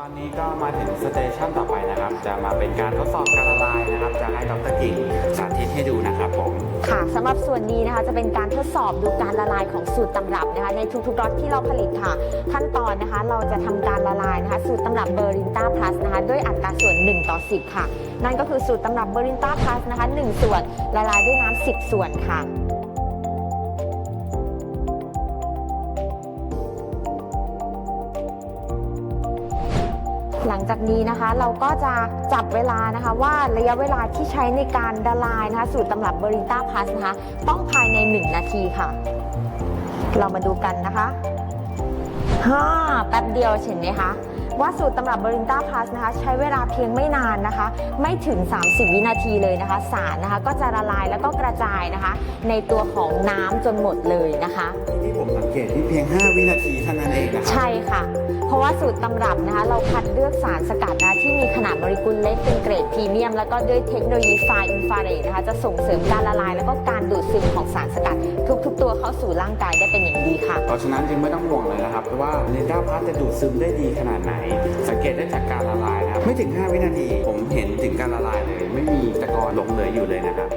ตอนนี้ก็มาถึงสเตชันต่อไปนะครับ จะมาเป็นการทดสอบการละลายนะครับ จะให้ดรกิ่งสาธิตให้ดูนะครับผม ค่ะสำหรับส่วนนี้นะคะจะเป็นการทดสอบดูการละลายของสูตรตำรับนะคะในทุกๆรสที่เราผลิตค่ะ ขั้นตอนนะคะเราจะทำการละลายนะคะสูตรตำรับเบอร์รินต้าพลัสนะคะด้วยอัตราส่วน 1 ต่อ 10 ค่ะ นั่นก็คือสูตรตำรับเบอร์รินต้าพลัสนะคะ1 ส่วนละลายด้วยน้ำ10 ส่วนค่ะ หลังจากนี้นะคะเราก็จะจับเวลานะคะว่าระยะเวลาที่ใช้ในการละลายนะคะสูตรตำรับเบริต้าพลัสนะคะต้องภายใน 1 นาทีค่ะ เรามาดูกันนะคะฮ่าแป๊บเดียวเห็นไหมคะว่าสูตรตำรับเบริต้าพลัสนะคะ ใช้เวลาเพียงไม่นานนะคะ ไม่ถึง 30 วินาทีเลยนะคะ สารนะคะก็จะละลายแล้วก็กระจายนะคะ ในตัวของน้ำจนหมดเลยนะคะ ที่ผมสังเกตที่เพียง 5 วินาทีเท่านั้นเองนะครับใช่ค่ะเพราะ ว่าสูตรตำรับนะคะ เราคัดเลือกสารสกัดนะที่มีขนาดโมเลกุลเล็กเป็นเกรดพรีเมียม แล้วก็ด้วยเทคโนโลยีไฟอินฟราเรดนะคะจะส่งเสริมการละลาย แล้วก็การดูดซึมของสารสกัด ทุก ๆ ตัวเข้าสู่ร่างกายได้เป็นอย่างดีค่ะ เพราะฉะนั้นจึงไม่ต้องห่วงเลยนะครับว่าเลนด้าพาสจะดูดซึมได้ดีขนาดไหน สังเกตได้จากการละลายนะครับไม่ถึง 5 วินาทีผมเห็นถึงการละลายเลย ไม่มีตะกอนหลงเหลืออยู่เลยนะครับ